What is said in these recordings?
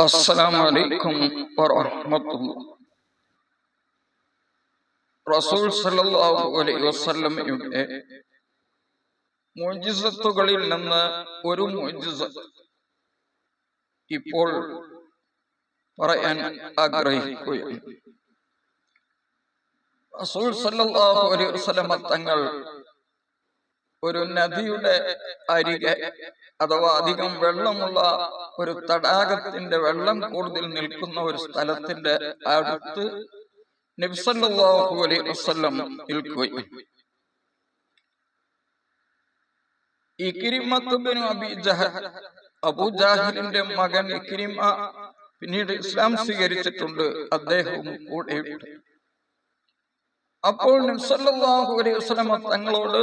السلام عليكم ورحمة الله റസൂൽ സല്ലല്ലാഹു അലൈഹി വസല്ലമയുടെ മുഅ്ജിസത്തുകളിൽ നിന്ന് ഒരു മുഅ്ജിസ ഇപ്പോൾ പറയാൻ ആഗ്രഹിക്കുകയാണ് റസൂൽ സല്ലല്ലാഹു അലൈഹി വസല്ലമ തങ്ങൾ ഒരു നദിയുടെ അരികെ അഥവാ അധികം വെള്ളമുള്ള ഒരു തടാകത്തിന്റെ വെള്ളം കൂടുതൽ നിൽക്കുന്ന ഒരു സ്ഥലത്തിന്റെ അടുത്ത് നബ്സല്ലാഹു നിൽക്കുകയും. ഇക്രിമത്തുബിനു അബി ജഹൽ അബൂ ജാഹിലിന്റെ മകൻ ഇക്രിമ പിന്നീട് ഇസ്ലാം സ്വീകരിച്ചിട്ടുണ്ട് അദ്ദേഹവും കൂടെ അപ്പോൾ അലൈഹി തങ്ങളോട്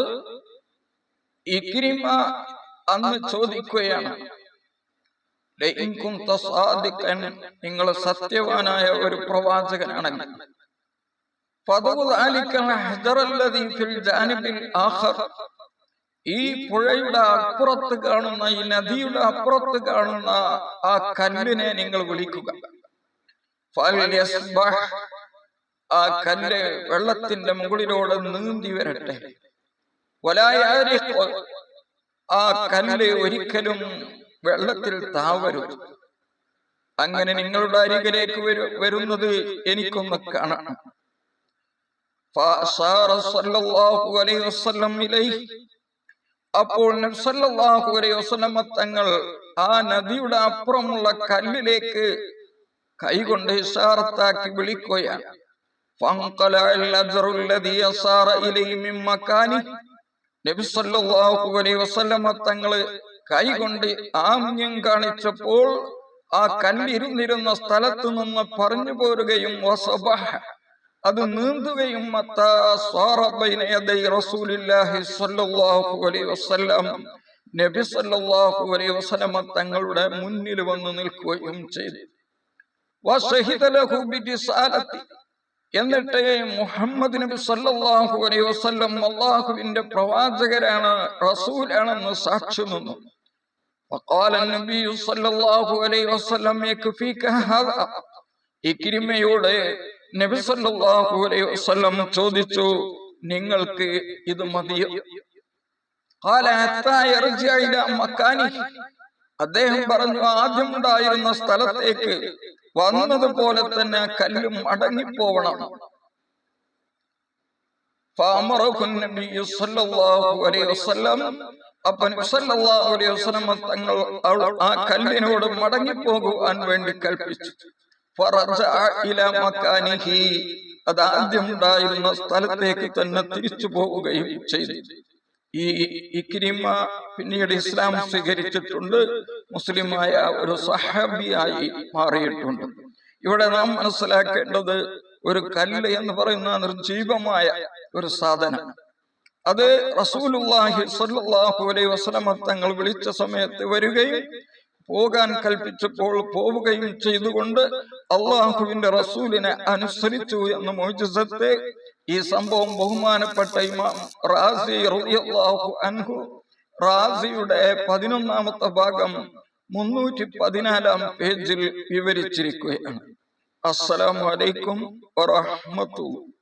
ഇക്രിമ അന്ന് ചോദിക്കുകയാണ് നിങ്ങൾ സത്യവാനായ ഒരു പ്രവാചകനാണ്. ഈ പുഴയുടെ അപ്പുറത്ത് കാണുന്ന ഈ നദിയുടെ അപ്പുറത്ത് കാണുന്ന ആ കല്ലിനെ നിങ്ങൾ വിളിക്കുക. ആ കല്ല് വെള്ളത്തിന്റെ മുകളിലൂടെ നീന്തി വരട്ടെ. ആ കല്ല് ഒരിക്കലും വെള്ളത്തിൽ താവരും അങ്ങനെ നിങ്ങളുടെ അരികിലേക്ക് വരുന്നത് എനിക്കൊന്ന് കാണണം. അപ്പോൾ തങ്ങൾ ആ നദിയുടെ അപ്പുറമുള്ള കല്ലിലേക്ക് കൈകൊണ്ട് ഇഷാറത്താക്കി വിളിക്കുകയാണ്. തങ്ങൾ കൈകൊണ്ട് ആമ്യം കാണിച്ചപ്പോൾ ആ കല്ലിരുന്നിരുന്ന സ്ഥലത്ത് നിന്ന് പറഞ്ഞു പോരുകയും അത് നീന്തുകയും നബി സല്ലല്ലാഹു അലൈഹി വസല്ലം തങ്ങളുടെ മുന്നിൽ വന്ന് നിൽക്കുകയും ചെയ്തു. എന്നിട്ട് മുഹമ്മദ് നബി സല്ലല്ലാഹു അലൈഹി വസല്ലം അള്ളാഹുവിന്റെ പ്രവാചകരാണ് റസൂലാണെന്ന് സാക്ഷി നിന്നു وقال النبي صلى الله عليه وسلم يكفيك هذا ഇക്രിമയോട് നബി സല്ലല്ലാഹു അലൈഹി വസല്ലം ചോദിച്ചു നിങ്ങൾക്ക് ഇത് മതിയോ قال حتى يرجع الى مكانه അദ്ദേഹം പറഞ്ഞു ആദ്യം ഉണ്ടായിരുന്ന സ്ഥലത്തേക്ക് വന്നതുപോലെ തന്നെ കല്ലും അടങ്ങിപ്പോവണം തങ്ങൾ ആ കല്ലിനോട് മടങ്ങിപ്പോകുവാൻ വേണ്ടി കൽപ്പിച്ചു. അത് ആദ്യം ഉണ്ടായിരുന്ന സ്ഥലത്തേക്ക് തന്നെ തിരിച്ചു പോവുകയും ചെയ്തു. ഈ ഇക്രിമ പിന്നീട് ഇസ്ലാം സ്വീകരിച്ചിട്ടുണ്ട്. മുസ്ലിമായ ഒരു സഹാബിയായി മാറിയിട്ടുണ്ട്. ഇവിടെ നാം മനസ്സിലാക്കേണ്ടത് ഒരു കല്ല് എന്ന് പറയുന്ന നിർജീവമായ ഒരു സാധനം. അത് റസൂലുല്ലാഹി സ്വല്ലല്ലാഹു അലൈഹി വസല്ലം തങ്ങൾ വിളിച്ച സമയത്ത് വരികയും പോകാൻ കൽപ്പിച്ചപ്പോൾ പോവുകയും ചെയ്തുകൊണ്ട് അള്ളാഹുവിന്റെ റസൂലിനെ അനുസരിച്ചു എന്ന മോചിസത്തെ ഈ സംഭവം ബഹുമാനപ്പെട്ട ഇമാം റാസി റളിയല്ലാഹു അൻഹു റാസിയുടെ പതിനൊന്നാമത്തെ ഭാഗം മുന്നൂറ്റി പതിനാലാം പേജിൽ വിവരിച്ചിരിക്കുകയാണ്. അസ്സലാമു അലൈക്കും വറഹ്മത്തുള്ളാഹി